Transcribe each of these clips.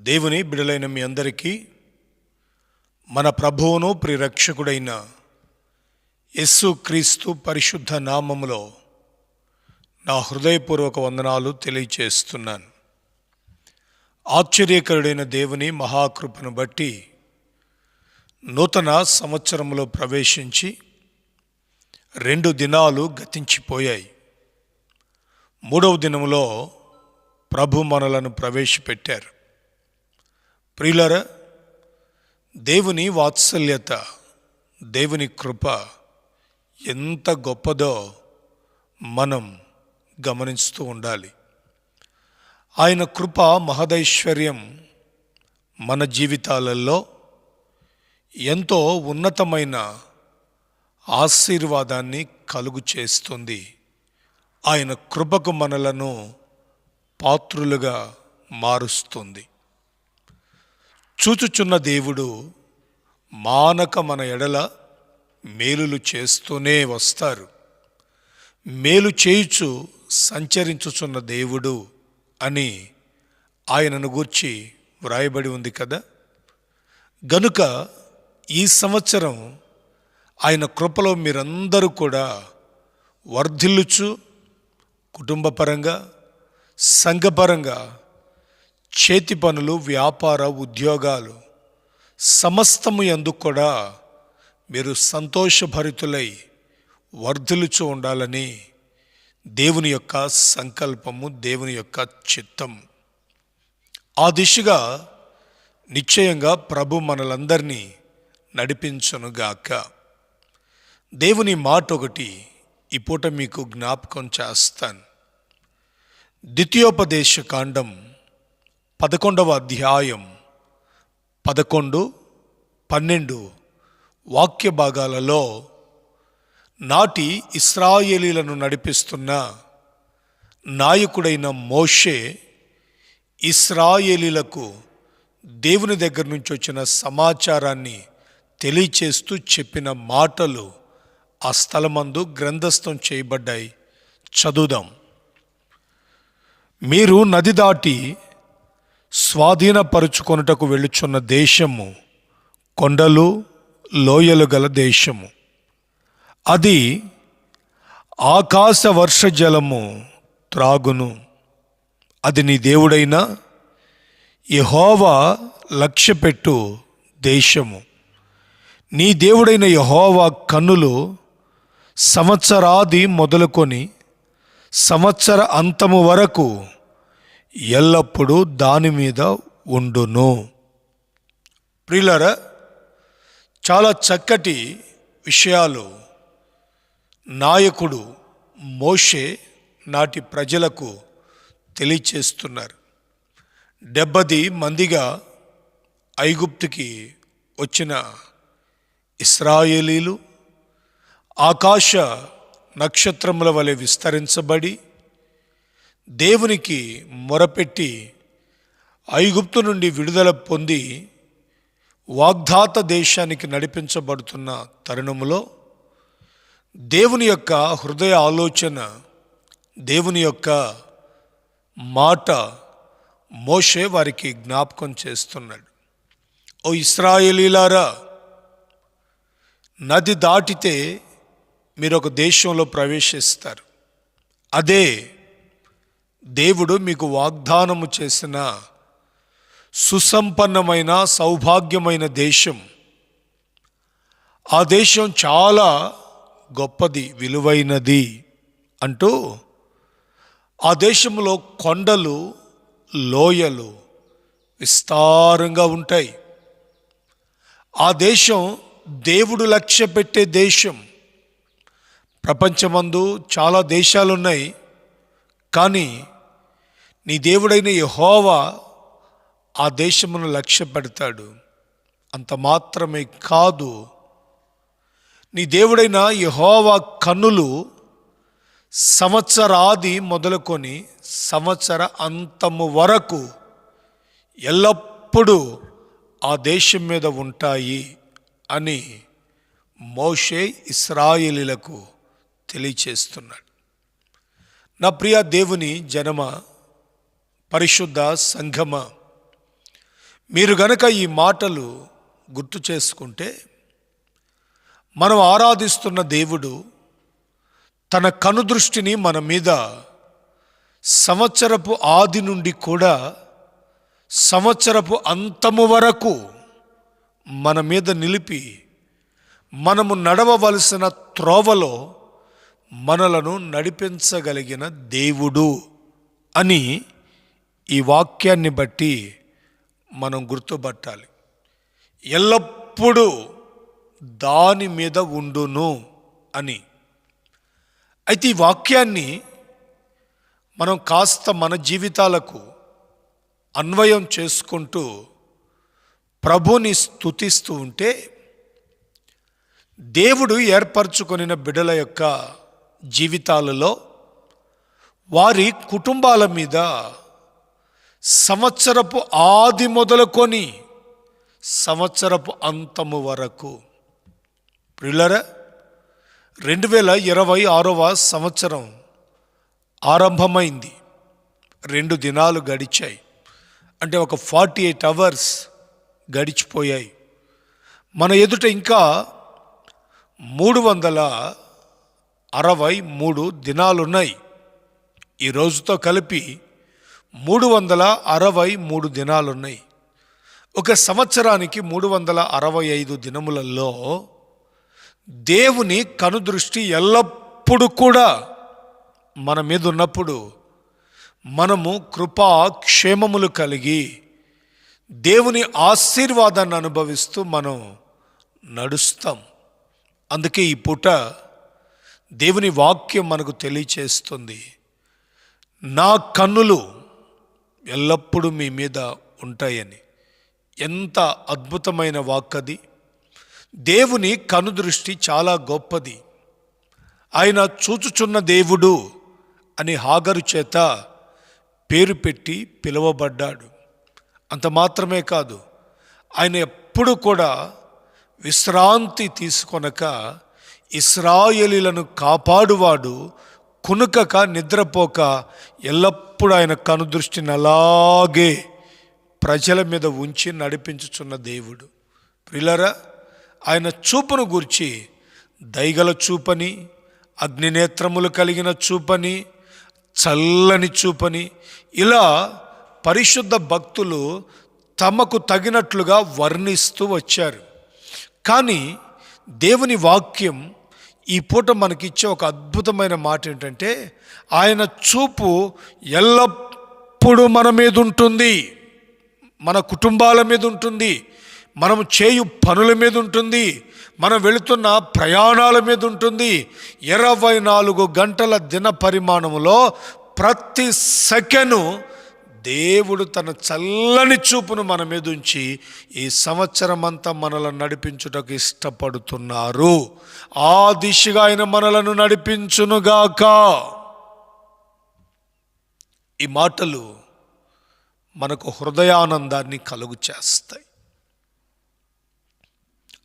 దేవుని బిడలైన మీ అందరికీ మన ప్రభువును ప్రిరక్షకుడైన యస్సు క్రీస్తు పరిశుద్ధ నామములో నా హృదయపూర్వక వందనాలు తెలియచేస్తున్నాను. ఆశ్చర్యకరుడైన దేవుని మహాకృపను బట్టి నూతన సంవత్సరంలో ప్రవేశించి రెండు దినాలు గతించిపోయాయి. మూడవ దినములో ప్రభు మనలను ప్రవేశపెట్టారు. ప్రియులరా దేవుని వాత్సల్యత దేవుని కృప ఎంత గొప్పదో మనం గమనిస్తూ ఉండాలి. ఆయన కృప మహదైశ్వర్యం మన జీవితాలలో ఎంతో ఉన్నతమైన ఆశీర్వాదాన్ని కలుగు చేస్తుంది. ఆయన కృపకు మనలను పాత్రులుగా మారుస్తుంది. చూచుచున్న దేవుడు మానక మన ఎడల మేలులు చేస్తూనే వస్తారు. మేలు చేయుచు సంచరించుచున్న దేవుడు అని ఆయనను గూర్చి వ్రాయబడి ఉంది కదా. గనుక ఈ సంవత్సరం ఆయన కృపలో మీరందరూ కూడా వర్ధిల్లుచు కుటుంబపరంగా సంఘపరంగా చేతి పనులు వ్యాపార ఉద్యోగాలు సమస్తము ఎందుకు కూడా మీరు సంతోషభరితులై వర్ధిలుచు ఉండాలని దేవుని యొక్క సంకల్పము దేవుని యొక్క చిత్తం. ఆ దిశగా నిశ్చయంగా ప్రభు మనలందరినీ నడిపించనుగాక దేవుని మాట ఒకటి ఈ పూట మీకు జ్ఞాపకం చేస్తాను. ద్వితీయోపదేశ కాండం పదకొండవ అధ్యాయం. పదకొండు పన్నెండు వాక్య భాగాలలో నాటి ఇస్రాయేలీలను నడిపిస్తున్న నాయకుడైన మోషే ఇస్రాయేలీలకు దేవుని దగ్గర నుంచి వచ్చిన సమాచారాన్ని తెలియచేస్తూ చెప్పిన మాటలు ఆ స్థలమందు గ్రంథస్థం చేయబడ్డాయి. చదువుదాం. మీరు నది దాటి స్వాధీనపరుచుకొనుటకు వెళ్ళుచున్న దేశము కొండలు లోయలు గల దేశము. అది ఆకాశ వర్ష జలము త్రాగును. అది నీ దేవుడైన యహోవా లక్ష్యపెట్టు దేశము. నీ దేవుడైన యహోవా కన్నులు సంవత్సరాది మొదలుకొని సంవత్సర అంతము వరకు ఎల్లప్పుడూ దాని మీద ఉండును. ప్రియులరా చాలా చక్కటి విషయాలు నాయకుడు మోషే నాటి ప్రజలకు తెలియచేస్తున్నారు. డెబ్బది మందిగా ఐగుప్తుకి వచ్చిన ఇస్రాయేలీలు ఆకాశ నక్షత్రముల వలె విస్తరించబడి దేవునికి మొరపెట్టి ఐగుప్తు నుండి విడుదల పొంది వాగ్దాత దేశానికి నడిపించబడుతున్న తరుణములో దేవుని యొక్క హృదయ ఆలోచన దేవుని యొక్క మాట మోషే వారికి జ్ఞాపకం చేస్తున్నాడు. ఓ ఇస్రాయేలీలారా నది దాటితే మీరు ఒక దేశంలో ప్రవేశిస్తారు. అదే దేవుడు మీకు వాగ్దానము చేసిన సుసంపన్నమైన సౌభాగ్యమైన దేశం. ఆ దేశం చాలా గొప్పది విలువైనది అంటూ ఆ దేశంలో కొండలు లోయలు విస్తారంగా ఉంటాయి. ఆ దేశం దేవుడు లక్ష్య పెట్టే దేశం. ప్రపంచమందు చాలా దేశాలు ఉన్నాయి కానీ నీ దేవుడైన యహోవా ఆ దేశమును లక్ష్య పెడతాడు అంత మాత్రమే కాదు నీ దేవుడైన యహోవా కన్నులు సంవత్సరాది మొదలుకొని సంవత్సర అంతము వరకు ఎల్లప్పుడూ ఆ దేశం మీద ఉంటాయి అని మోషే ఇస్రాయిలీలకు తెలియచేస్తున్నాడు. నా ప్రియ దేవుని జనమ పరిశుద్ధ సంఘమ? మీరు గనక ఈ మాటలు గుర్తు చేసుకుంటే మనం ఆరాధిస్తున్న దేవుడు తన కనుదృష్టిని మన మీద సంవత్సరపు ఆది నుండి కూడా సంవత్సరపు అంతము వరకు మన మీద నిలిపి మనము నడవవలసిన త్రోవలో మనలను నడిపించగలిగిన దేవుడు అని ఈ వాక్యాన్ని బట్టి మనం గుర్తుపట్టాలి. ఎల్లప్పుడూ దాని మీద ఉండును అని. అయితే ఈ వాక్యాన్ని మనం కాస్త మన జీవితాలకు అన్వయం చేసుకుంటూ ప్రభుని స్తుతిస్తూ ఉంటే దేవుడు ఏర్పరచుకొనిన బిడల యొక్క జీవితాలలో వారి కుటుంబాల మీద సంవత్సరపు ఆది మొదలుకొని సంవత్సరపు అంతము వరకు. ప్రిల్లర రెండు వేల ఇరవై ఆరవ సంవత్సరం ఆరంభమైంది. రెండు దినాలు గడిచాయి. అంటే ఒక ఫార్టీ ఎయిట్ అవర్స్ గడిచిపోయాయి. మన ఎదుట ఇంకా మూడు వందల అరవై మూడు దినాలున్నాయి. ఈ రోజుతో కలిపి మూడు వందల అరవై మూడు దినాలున్నాయి. ఒక సంవత్సరానికి మూడు వందల అరవై ఐదు దినములలో దేవుని కనుదృష్టి ఎల్లప్పుడూ కూడా మన మీద ఉన్నప్పుడు మనము కృపా క్షేమములు కలిగి దేవుని ఆశీర్వాదాన్ని అనుభవిస్తూ మనం నడుస్తాం. అందుకే ఈ పూట దేవుని వాక్యం మనకు తెలియచేస్తుంది. నా కన్నులు ఎల్లప్పుడూ మీ మీద ఉంటాయని. ఎంత అద్భుతమైన వాక్కది. దేవుని కనుదృష్టి చాలా గొప్పది. ఆయన చూచుచున్న దేవుడు అని హాగరు చేత పేరు పెట్టి పిలువబడ్డాడు. అంత మాత్రమే కాదు ఆయన ఎప్పుడు కూడా విశ్రాంతి తీసుకొనక ఇస్రాయేలీలను కాపాడువాడు కునుకక నిద్రపోక ఎల్లప్పుడూ ఆయన కనుదృష్టిని అలాగే ప్రజల మీద ఉంచి నడిపించుచున్న దేవుడు. ప్రిలరా ఆయన చూపును గూర్చి దైగల చూపని అగ్నినేత్రములు కలిగిన చూపని చల్లని చూపని ఇలా పరిశుద్ధ భక్తులు తమకు తగినట్లుగా వర్ణిస్తూ వచ్చారు. కానీ దేవుని వాక్యం ఈ పూట మనకిచ్చే ఒక అద్భుతమైన మాట ఏంటంటే ఆయన చూపు ఎల్లప్పుడూ మన మీద ఉంటుంది మన కుటుంబాల మీద ఉంటుంది మనం చేయు పనుల మీద ఉంటుంది మనం వెళుతున్న ప్రయాణాల మీద ఉంటుంది ఇరవై నాలుగు గంటల దిన పరిమాణంలో ప్రతి సెకను దేవుడు తన చల్లని చూపును మన మీద ఉంచి ఈ సంవత్సరం అంతా మనలను నడిపించుటకు ఇష్టపడుతున్నారు. ఆ దిశగా ఆయన మనలను నడిపించునుగాక. ఈ మాటలు మనకు హృదయానందాన్ని కలుగు చేస్తాయి.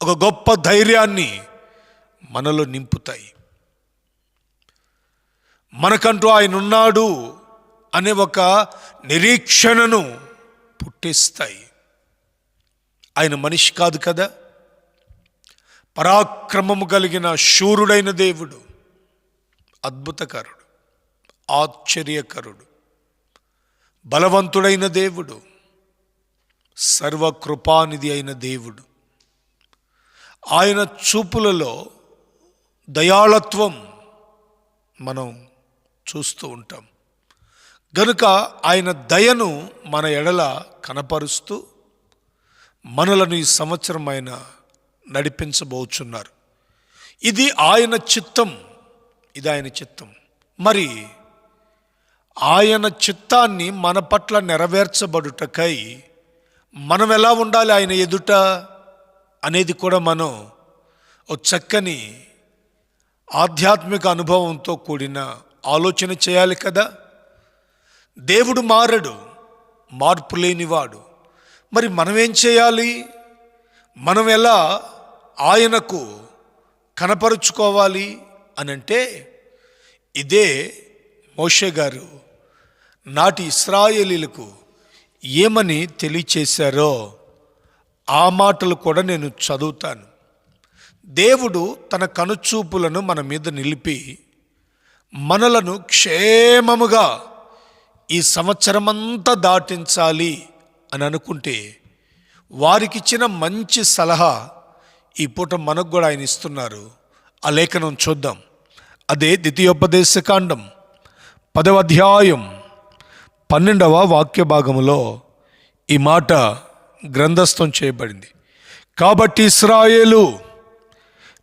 ఒక గొప్ప ధైర్యాన్ని మనలో నింపుతాయి. మనకంటూ ఆయన ఉన్నాడు అనే ఒక నిరీక్షణను పుట్టిస్తాయి. ఆయన మనిషి కాదు కదా? పరాక్రమము కలిగిన శూరుడైన దేవుడు అద్భుతకరుడు ఆశ్చర్యకరుడు బలవంతుడైన దేవుడు సర్వకృపానిధి అయిన దేవుడు. ఆయన చూపులలో దయాళత్వం మనం చూస్తూ ఉంటాం. గనుక ఆయన దయను మన ఎడల కనపరుస్తూ మనలను ఈ సంవత్సరం ఆయన నడిపించబోచున్నారు. ఇది ఆయన చిత్తం. ఇది ఆయన చిత్తం. మరి ఆయన చిత్తాన్ని మన పట్ల నెరవేర్చబడుటకై మనం ఎలా ఉండాలి ఆయన ఎదుట అనేది కూడా మనం ఓ చక్కని ఆధ్యాత్మిక అనుభవంతో కూడిన ఆలోచన చేయాలి కదా. దేవుడు మారడు మార్పు లేనివాడు. మరి మనం ఏం చేయాలి? మనం ఎలా ఆయనకు కనపరుచుకోవాలి అని అంటే ఇదే మోషే గారు నాటి ఇస్రాయేలీలకు ఏమని తెలియచేశారో ఆ మాటలు కూడా నేను చదువుతాను. దేవుడు తన కనుచూపులను మన మీద నిలిపి మనలను క్షేమముగా ఈ సంవత్సరమంతా దాటించాలి అని అనుకుంటే వారికిచ్చిన మంచి సలహా ఈ పూట మనకు కూడా ఆయన ఇస్తున్నారు. ఆ లేఖనం చూద్దాం. అదే ద్వితీయోపదేశకాండం పదవ అధ్యాయం పన్నెండవ వాక్య భాగములో ఈ మాట గ్రంథస్థం చేయబడింది. కాబట్టి ఇస్రాయేలు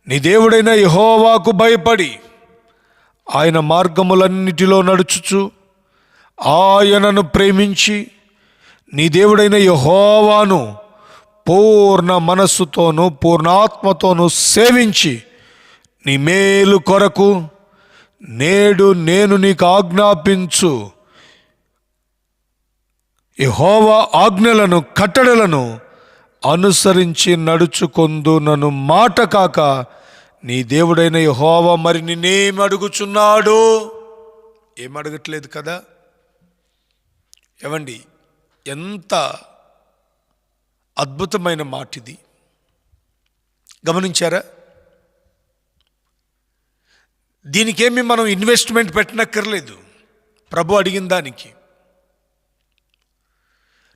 నీ దేవుడైన యహోవాకు భయపడి ఆయన మార్గములన్నిటిలో నడుచుచు ఆయనను ప్రేమించి నీ దేవుడైన యహోవాను పూర్ణ మనస్సుతోనూ పూర్ణాత్మతోనూ సేవించి నీ మేలు కొరకు నేడు నేను నీకు ఆజ్ఞాపించు. యహోవా ఆజ్ఞలను కట్టడలను అనుసరించి నడుచుకొందు నన్ను మాట కాక నీ దేవుడైన యహోవా మరి నిన్నేమి అడుగుచున్నాడు? ఏం అడగట్లేదు కదా? ఏమండి ఎంత అద్భుతమైన మాట ఇది గమనించారా? దీనికేమి మనం ఇన్వెస్ట్మెంట్ పెట్టనక్కర్లేదు. ప్రభు అడిగిన దానికి.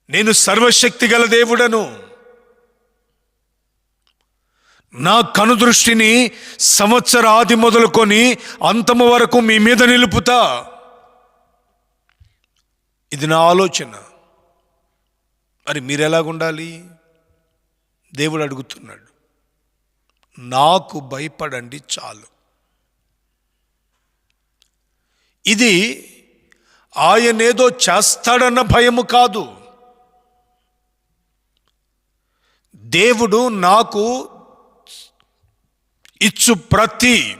నేను సర్వశక్తి గల దేవుడను. నా కనుదృష్టిని సంవత్సరాది మొదలుకొని అంతము వరకు మీ మీద నిలుపుతా. ఇది నా ఆలోచన. మరి మీరు ఎలాగుండాలి దేవుడు అడుగుతున్నాడు. నాకు భయపడండి చాలు. ఇది ఆయనేదో చేస్తాడన్న భయము కాదు. దేవుడు నాకు ఇచ్చు ప్రతి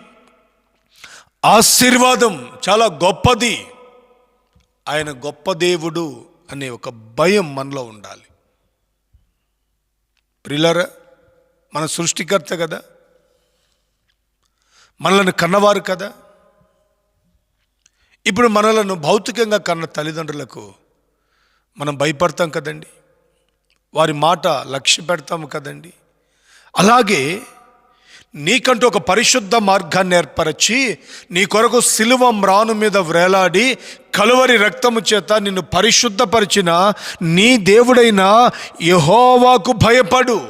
ఆశీర్వాదం చాలా గొప్పది. ఆయన గొప్ప దేవుడు అనే ఒక భయం మనలో ఉండాలి. ప్రిలర మన సృష్టికర్త కదా. మనలను కన్నవారు కదా. ఇప్పుడు మనలను భౌతికంగా కన్న తల్లిదండ్రులకు మనం భయపడతాం కదండి. వారి మాట లక్ష్య పెడతాము కదండి. అలాగే నీకంటూ ఒక పరిశుద్ధ మార్గాన్ని ఏర్పరచి నీ కొరకు సిలువ మ్రాను మీద వ్రేలాడి కలువరి రక్తము చేత నిన్ను పరిశుద్ధపరిచిన నీ దేవుడైన యహోవాకు భయపడు.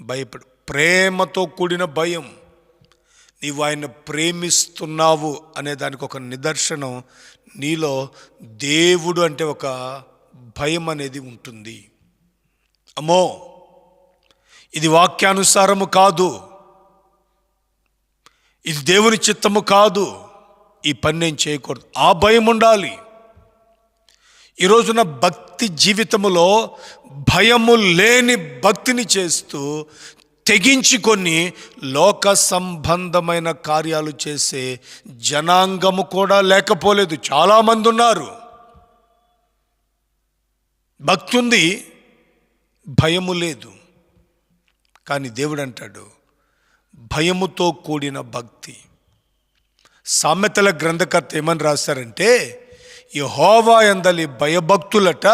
భయపడు. ప్రేమతో కూడిన భయం. నీవు ఆయన ప్రేమిస్తున్నావు అనే దానికి ఒక నిదర్శనం నీలో దేవుడు అంటే ఒక భయం అనేది ఉంటుంది. అమ్మో! ఇది వాక్యానుసారము కాదు. ఇది దేవుని చిత్తము కాదు. ఈ పని నేను చేయకూడదు. ఆ భయం ఉండాలి. ఈ రోజున భక్తి జీవితములో భయము లేని భక్తిని చేస్తూ తెగించి కొన్ని లోక సంబంధమైన కార్యాలు చేసే జనాంగము కూడా లేకపోలేదు. చాలామంది ఉన్నారు. భక్తి ఉంది భయము లేదు. కానీ దేవుడు అంటాడు భయముతో కూడిన భక్తి. సామెతల గ్రంథకర్త ఏమని రాశారంటే యహోవా ఎందలి భయభక్తులట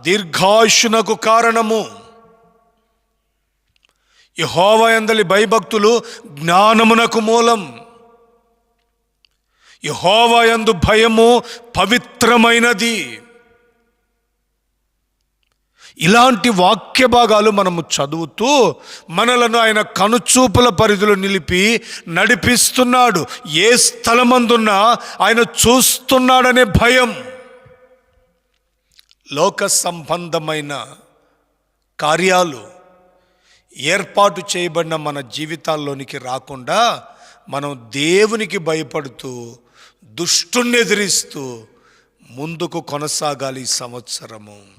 దీర్ఘాయుషునకు కారణము. యహోవా ఎందలి భయభక్తులు జ్ఞానమునకు మూలం. యహోవా ఎందు భయము పవిత్రమైనది. ఇలాంటి వాక్య భాగాలు మనము చదువుతూ మనలను ఆయన కనుచూపుల పరిధిలో నిలిపి నడిపిస్తున్నాడు. ఏ స్థలమందున్నా ఆయన చూస్తున్నాడనే భయం. లోక సంబంధమైన కార్యాలు ఏర్పాటు చేయబడిన మన జీవితాల్లోనికి రాకుండా మనం దేవునికి భయపడుతూ దుష్టుణ్ణి ఎదిరిస్తూ ముందుకు కొనసాగాలి ఈ సంవత్సరము.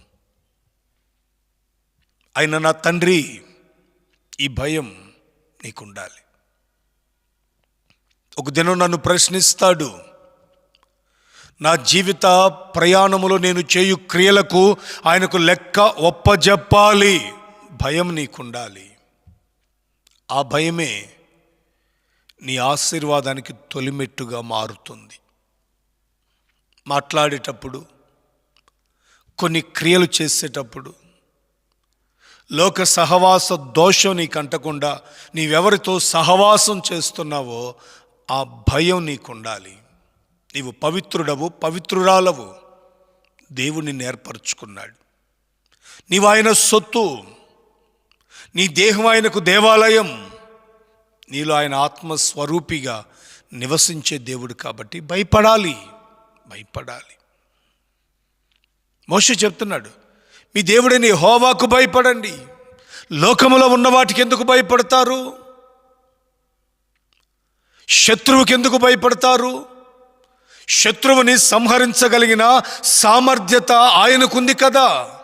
ఆయన నా తండ్రి. ఈ భయం నీకుండాలి. ఒక దినం నన్ను ప్రశ్నిస్తాడు. నా జీవిత ప్రయాణములో నేను చేయు క్రియలకు ఆయనకు లెక్క ఒప్పజెప్పాలి. భయం నీకుండాలి. ఆ భయమే నీ ఆశీర్వాదానికి తొలిమెట్టుగా మారుతుంది. మాట్లాడేటప్పుడు కొన్ని క్రియలు చేసేటప్పుడు లోక సహవాస దోషం నీకు అంటకుండా నీవెవరితో సహవాసం చేస్తున్నావో ఆ భయం నీకు ఉండాలి నీవు పవిత్రుడవు పవిత్రురాలవు. దేవుని నేర్పరుచుకున్నాడు. నీవు ఆయన సొత్తు. నీ దేహం ఆయనకు దేవాలయం. నీలో ఆయన ఆత్మస్వరూపిగా నివసించే దేవుడు కాబట్టి భయపడాలి. భయపడాలి. మోష చెప్తున్నాడు మీ దేవుడిని హోవాకు భయపడండి. లోకములో ఉన్న వాటికి ఎందుకు భయపడతారు? శత్రువుకి ఎందుకు భయపడతారు? శత్రువుని సంహరించగలిగిన సామర్థ్యత ఆయనకుంది కదా.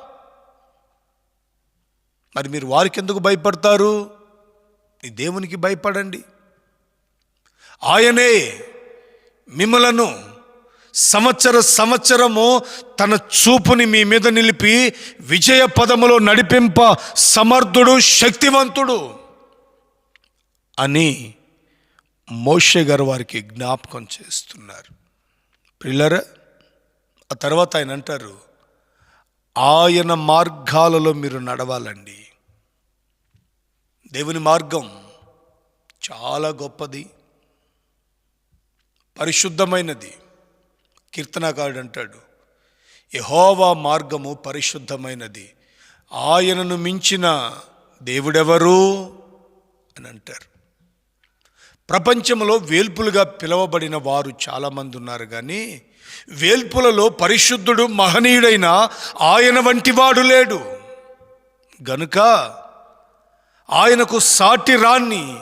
మరి మీరు వారికి ఎందుకు భయపడతారు? మీ దేవునికి భయపడండి. ఆయనే మిమ్మలను సంవత్సర సంవత్సరము తన చూపుని మీ మీద నిలిపి విజయ పదములో నడిపింప సమర్థుడు శక్తివంతుడు అని మోషే గారు వారికి జ్ఞాపకం చేస్తున్నారు. పిల్లరా ఆ తర్వాత ఆయన అంటారు ఆయన మార్గాలలో మీరు నడవాలండి. దేవుని మార్గం చాలా గొప్పది పరిశుద్ధమైనది. కీర్తనకారుడు అంటాడు యహోవా మార్గము పరిశుద్ధమైనది. ఆయనను మించిన దేవుడెవరు? అని అంటారు. ప్రపంచంలో వేల్పులుగా పిలువబడిన వారు చాలామంది ఉన్నారు కానీ వేల్పులలో పరిశుద్ధుడు మహనీయుడైన ఆయన వంటివాడు లేడు. గనుక ఆయనకు సాటి రాన్ని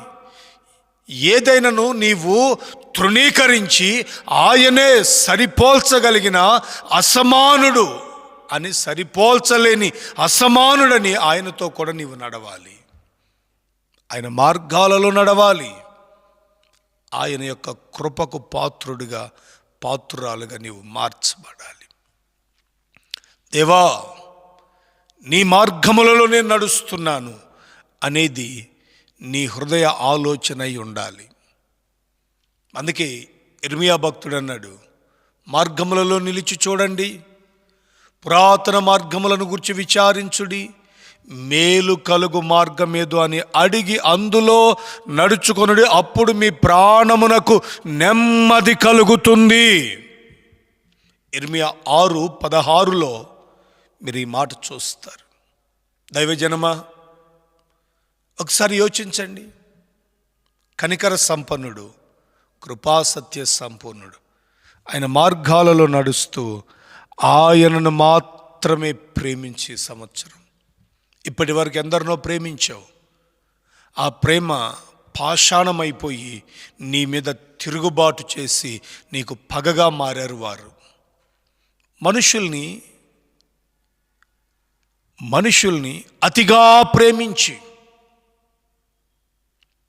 ఏదైనాను నీవు తృణీకరించి ఆయనే సరిపోల్చగలిగిన అసమానుడు అని సరిపోల్చలేని అసమానుడని ఆయనతో కూడా నీవు నడవాలి. ఆయన మార్గాలలో నడవాలి. ఆయన యొక్క కృపకు పాత్రుడిగా పాత్రురాలుగా నీవు మార్చబడాలి. దేవా నీ మార్గములలో నేను నడుస్తున్నాను అనేది నీ హృదయ ఆలోచన అయి ఉండాలి. అందుకే ఇర్మియా భక్తుడు అన్నాడు మార్గములలో నిలిచి చూడండి పురాతన మార్గములను గురించి విచారించుడి మేలు కలుగు మార్గం ఏదో అని అడిగి అందులో నడుచుకొనుడి అప్పుడు మీ ప్రాణమునకు నెమ్మది కలుగుతుంది. ఇర్మియా ఆరు పదహారులో మీరు ఈ మాట చూస్తారు. దైవజనమా ఒకసారి యోచించండి. కనికర సంపన్నుడు కృపాసత్య సంపూర్ణుడు. ఆయన మార్గాలలో నడుస్తూ ఆయనను మాత్రమే ప్రేమించే సంవత్సరం. ఇప్పటి వరకు ఎందరినో ప్రేమించావు. ఆ ప్రేమ పాషాణమైపోయి నీ మీద తిరుగుబాటు చేసి నీకు పగగా మారారు వారు. మనుషుల్ని మనుషుల్ని అతిగా ప్రేమించి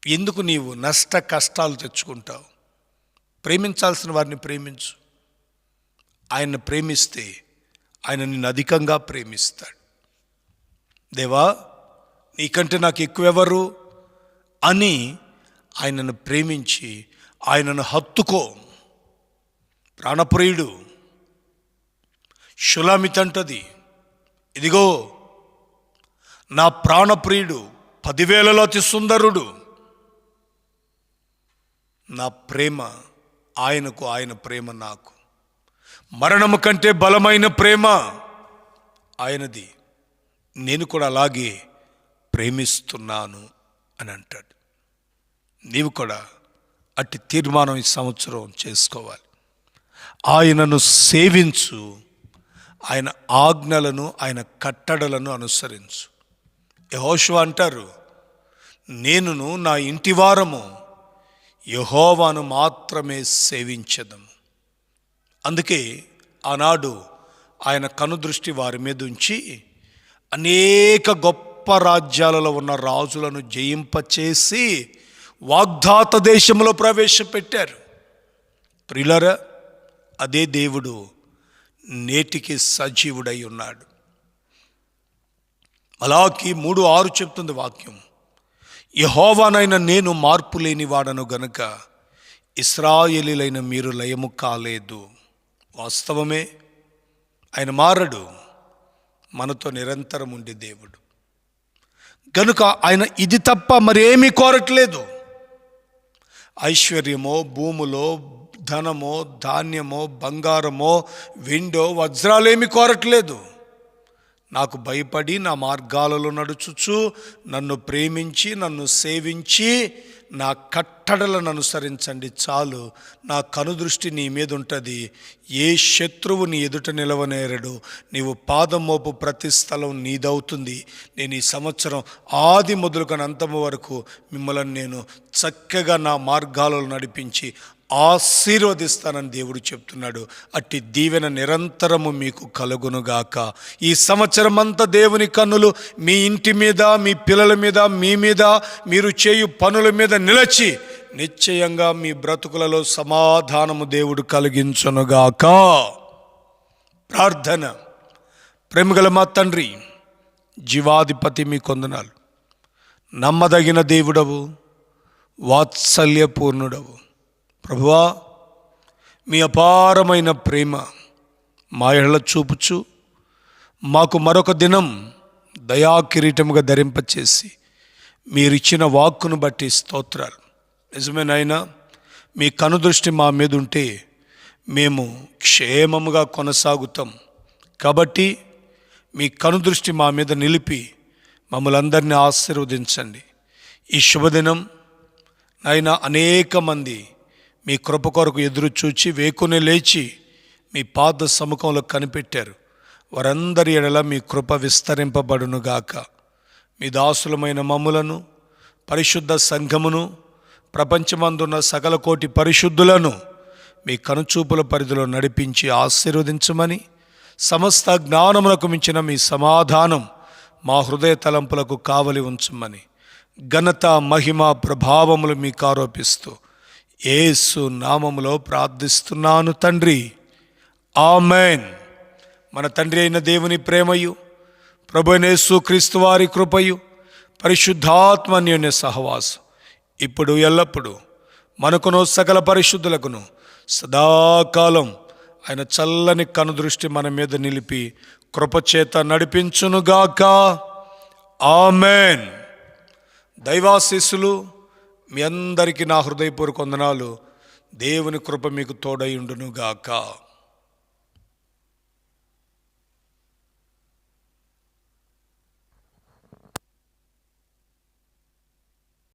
ఎందుకు నీవు నష్ట కష్టాలు తెచ్చుకుంటావు? ప్రేమించాల్సిన వారిని ప్రేమించు. ఆయన్ని ప్రేమిస్తే ఆయన నిన్ను అధికంగా ప్రేమిస్తాడు. దేవా నీకంటే నాకు ఎక్కువెవరు? అని ఆయనను ప్రేమించి ఆయనను హత్తుకో. ప్రాణప్రియుడు షులామితంటది. ఇదిగో నా ప్రాణప్రియుడు పదివేలలో అతి సుందరుడు. నా ప్రేమ ఆయనకు ఆయన ప్రేమ నాకు. మరణము కంటే బలమైన ప్రేమ ఆయనది. నేను కూడా అలాగే ప్రేమిస్తున్నాను అని అంటాడు. నీవు కూడా అట్టి తీర్మానం ఈ సంవత్సరం చేసుకోవాలి. ఆయనను సేవించు. ఆయన ఆజ్ఞలను ఆయన కట్టడలను అనుసరించు. యహోషువ అంటారు నేనును నా ఇంటి వారము యహోవాను మాత్రమే సేవించదము అందుకే ఆనాడు ఆయన కనుదృష్టి వారి మీద ఉంచి అనేక గొప్ప రాజ్యాలలో ఉన్న రాజులను జయింపచేసి వాగ్దాత దేశంలో ప్రవేశపెట్టారు. ప్రిలర అదే దేవుడు నేటికి సజీవుడై ఉన్నాడు. మలాకి మూడు ఆరు చెప్తుంది వాక్యం. యహోవానైన నేను మార్పు లేని వాడను గనుక ఇస్రాయేలీలైన మీరు లయము కాలేదు. వాస్తవమే ఆయన మారడు మనతో నిరంతరం ఉండే దేవుడు. కనుక ఆయన ఇది తప్ప మరేమీ కోరట్లేదు. ఐశ్వర్యమో భూములో ధనమో ధాన్యమో బంగారమో విండో వజ్రాలేమీ కోరట్లేదు. నాకు భయపడి నా మార్గాలలో నడుచుచు నన్ను ప్రేమించి నన్ను సేవించి నా కట్టడలను అనుసరించండి చాలు. నా కనుదృష్టి నీ మీద ఉంటుంది ఏ శత్రువు నీ ఎదుట నిలవనేరడు. నీవు పాదం మోపు ప్రతి స్థలం నీదవుతుంది. నేను ఈ సంవత్సరం ఆది మొదలుకొని అంతము వరకు మిమ్మల్ని నేను చక్కగా నా మార్గాలలో నడిపించి ఆశీర్వదిస్తానని దేవుడు చెప్తున్నాడు. అట్టి దీవెన నిరంతరము మీకు కలుగునుగాక. ఈ సంవత్సరం అంతా దేవుని కన్నులు మీ ఇంటి మీద మీ పిల్లల మీద మీ మీద మీరు చేయు పనుల మీద నిలచి నిశ్చయంగా మీ బ్రతుకులలో సమాధానము దేవుడు కలిగించునుగాక. ప్రార్థన. ప్రేమగల మా తండ్రి జీవాధిపతి మీ కొందనాలు. నమ్మదగిన దేవుడవు వాత్సల్యపూర్ణుడవు. ప్రభువా మీ అపారమైన ప్రేమ మా ఎడల చూపుచు మాకు మరొక దినం దయాకిరీటముగా ధరింపచేసి మీరిచ్చిన వాక్కును బట్టి స్తోత్రాలు. నిజమేనాయనా మీ కనుదృష్టి మా మీద ఉంటే మేము క్షేమముగా కొనసాగుతాం. కాబట్టి మీ కనుదృష్టి మా మీద నిలిపి మమ్మల్ని అందరినీ ఆశీర్వదించండి. ఈ శుభదినం నాయన అనేక మంది మీ కృప కొరకు ఎదురు చూచి వేకునే లేచి మీ పాద సముఖంలో కనిపెట్టారు. వారందరి ఎడల మీ కృప విస్తరింపబడునుగాక. మీ దాసులమైన మమ్ములను పరిశుద్ధ సంఘమును ప్రపంచమందున్న సకల కోటి పరిశుద్ధులను మీ కనుచూపుల పరిధిలో నడిపించి ఆశీర్వదించమని సమస్త జ్ఞానములకు మించిన మీ సమాధానం మా హృదయ తలంపులకు కావలి ఉంచమని ఘనత మహిమ ప్రభావములు మీకు ఆరోపిస్తూ ఏసు నామములో ప్రార్థిస్తున్నాను తండ్రి. ఆమెన్. మన తండ్రి అయిన దేవుని ప్రేమయు ప్రభునేసు క్రీస్తు వారి కృపయు పరిశుద్ధాత్మన్యోన్య సహవాసు ఇప్పుడు ఎల్లప్పుడూ మనకును సకల పరిశుద్ధులకును సదాకాలం ఆయన చల్లని కనుదృష్టి మన మీద నిలిపి కృపచేత నడిపించునుగాక. ఆమెన్. దైవాశీస్సులు మీ అందరికీ నా హృదయపూర్వక వందనాలు. దేవుని కృప మీకు తోడై ఉండునుగాక.